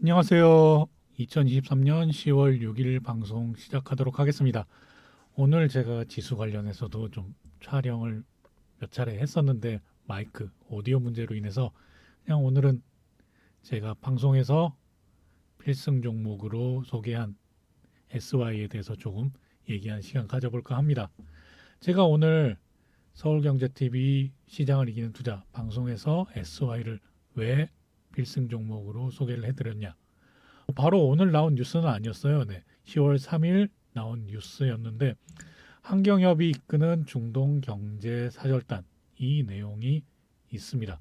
안녕하세요. 2023년 10월 6일 방송 시작하도록 하겠습니다. 오늘 제가 지수 관련해서도 좀 촬영을 몇 차례 했었는데 마이크 오디오 문제로 인해서 그냥 오늘은 제가 방송에서 필승 종목으로 소개한 SY에 대해서 조금 얘기한 시간 가져볼까 합니다. 제가 오늘 서울경제TV 시장을 이기는 투자 방송에서 SY를 왜 필승 종목으로 소개를 해드렸냐. 바로 오늘 나온 뉴스는 아니었어요. 네. 10월 3일 나온 뉴스였는데 환경협이 이끄는 중동 경제 사절단 이 내용이 있습니다.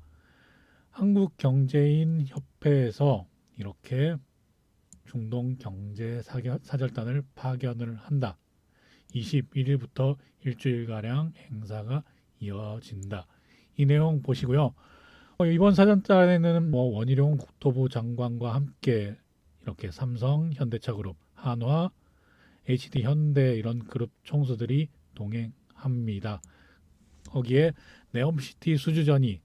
한국 경제인 협회에서 이렇게 중동 경제 사절단을 파견을 한다. 21일부터 일주일가량 행사가 이어진다. 이 내용 보시고요. 어, 이번 사전단에는 뭐 원희룡 국토부 장관과 함께 이렇게 삼성, 현대차 그룹, 한화, HD 현대 이런 그룹 총수들이 동행합니다. 거기에 네옴시티 수주전이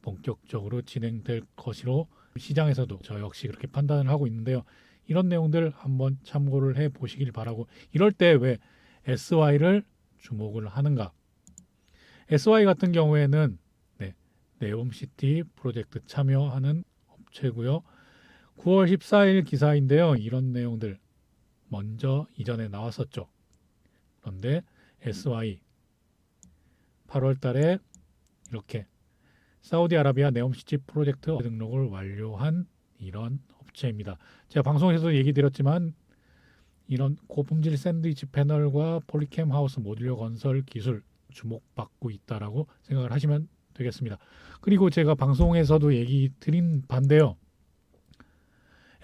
본격적으로 진행될 것으로 시장에서도 저 역시 그렇게 판단을 하고 있는데요. 이런 내용들 한번 참고를 해 보시길 바라고 이럴 때 왜 SY를 주목을 하는가? SY 같은 경우에는 네, 네옴시티 프로젝트 참여하는 업체고요. 9월 14일 기사인데요. 이런 내용들 먼저 이전에 나왔었죠. 그런데 SY 8월 달에 이렇게 사우디아라비아 네옴시티 프로젝트 등록을 완료한 이런 업체입니다. 제가 방송에서도 얘기 드렸지만 이런 고품질 샌드위치 패널과 폴리캠 하우스 모듈러 건설 기술 주목받고 있다라고 생각을 하시면 되겠습니다. 그리고 제가 방송에서도 얘기 드린 반대요.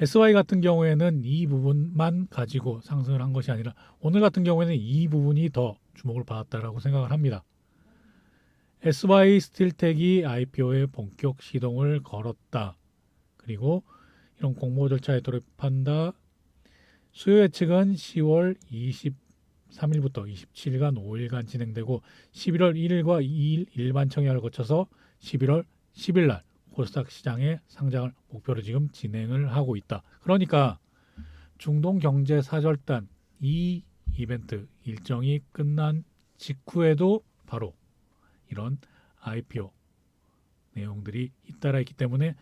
SY 같은 경우에는 이 부분만 가지고 상승을 한 것이 아니라 오늘 같은 경우에는 이 부분이 더 주목을 받았다라고 생각을 합니다. SY 스틸텍이 IPO에 본격 시동을 걸었다. 그리고 이런 공모 절차에 돌입한다. 수요 예측은 10월 23일부터 27일간 5일간 진행되고 11월 1일과 2일 일반 청약을 거쳐서 11월 10일 날 코스닥 시장에 상장을 목표로 지금 진행을 하고 있다. 그러니까 중동 경제 사절단 이 이벤트 일정이 끝난 직후에도 바로 이런 IPO 내용들이 잇따라 있기 때문에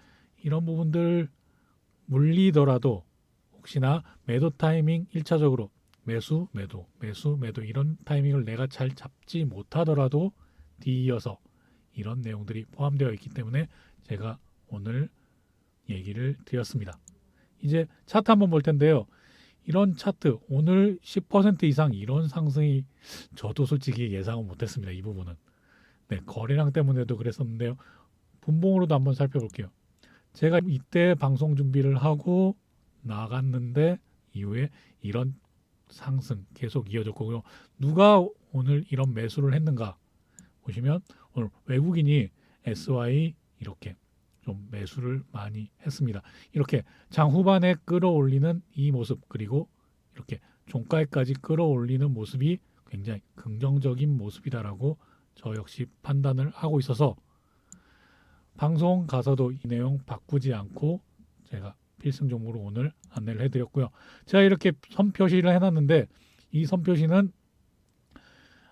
이런 부분들 물리더라도 혹시나 매도 타이밍 1차적으로 매수 매도 매수 매도 이런 타이밍을 내가 잘 잡지 못하더라도 뒤이어서 이런 내용들이 포함되어 있기 때문에 제가 오늘 얘기를 드렸습니다. 이제 차트 한번 볼 텐데요. 이런 차트 오늘 10% 이상 이런 상승이 저도 솔직히 예상은 못했습니다. 이 부분은 네 거래량 때문에도 그랬었는데요. 분봉으로도 한번 살펴볼게요. 제가 이때 방송 준비를 하고 나갔는데 이후에 이런 상승 계속 이어졌고요. 누가 오늘 이런 매수를 했는가 보시면 오늘 외국인이 SY 이렇게 좀 매수를 많이 했습니다. 이렇게 장 후반에 끌어올리는 이 모습 그리고 이렇게 종가에까지 끌어올리는 모습이 굉장히 긍정적인 모습이다라고 저 역시 판단을 하고 있어서 방송 가서도 이 내용 바꾸지 않고 제가 필승 종목으로 오늘 안내를 해드렸고요. 제가 이렇게 선 표시를 해놨는데 이 선 표시는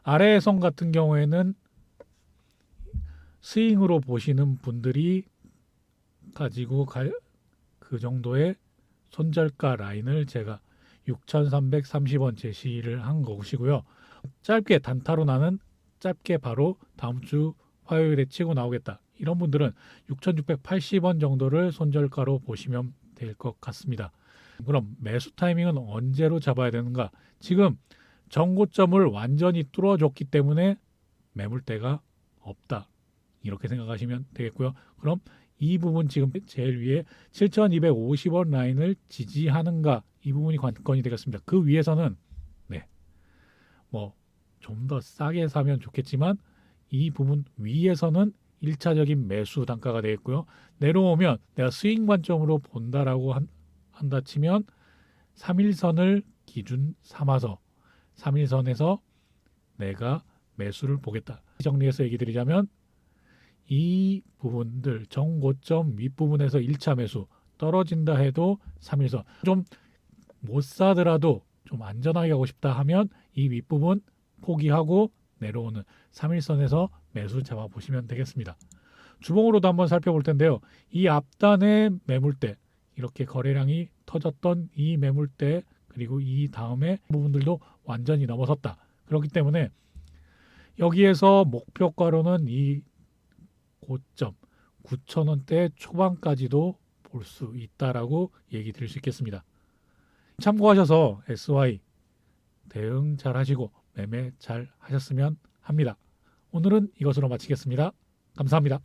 아래의 선 같은 경우에는 스윙으로 보시는 분들이 가지고 갈 그 정도의 손절가 라인을 제가 6,330원 제시를 한 것이고요. 짧게 단타로 나는 짧게 바로 다음 주 화요일에 치고 나오겠다. 이런 분들은 6,680원 정도를 손절가로 보시면 될 것 같습니다. 그럼 매수 타이밍은 언제로 잡아야 되는가? 지금 정고점을 완전히 뚫어줬기 때문에 매물대가 없다. 이렇게 생각하시면 되겠고요. 그럼 이 부분 지금 제일 위에 7,250원 라인을 지지하는가? 이 부분이 관건이 되겠습니다. 그 위에서는 네. 뭐 좀 더 싸게 사면 좋겠지만 이 부분 위에서는 1차적인 매수 단가가 되겠고요. 내려오면 내가 스윙 관점으로 본다라고 한, 한다 치면 3일선을 기준 삼아서 3일선에서 내가 매수를 보겠다. 정리해서 얘기 드리자면 이 부분들 정고점 윗부분에서 1차 매수 떨어진다 해도 3일선 좀 못 사더라도 좀 안전하게 하고 싶다 하면 이 윗부분 포기하고 내려오는 3일선에서 매수 잡아 보시면 되겠습니다. 주봉으로도 한번 살펴볼 텐데요. 이 앞단의 매물대 이렇게 거래량이 터졌던 이 매물대 그리고 이 다음에 부분들도 완전히 넘어섰다. 그렇기 때문에 여기에서 목표가로는 이 고점 9,000원대 초반까지도 볼 수 있다라고 얘기 드릴 수 있겠습니다. 참고하셔서 SY 대응 잘 하시고 매매 잘 하셨으면 합니다. 오늘은 이것으로 마치겠습니다. 감사합니다.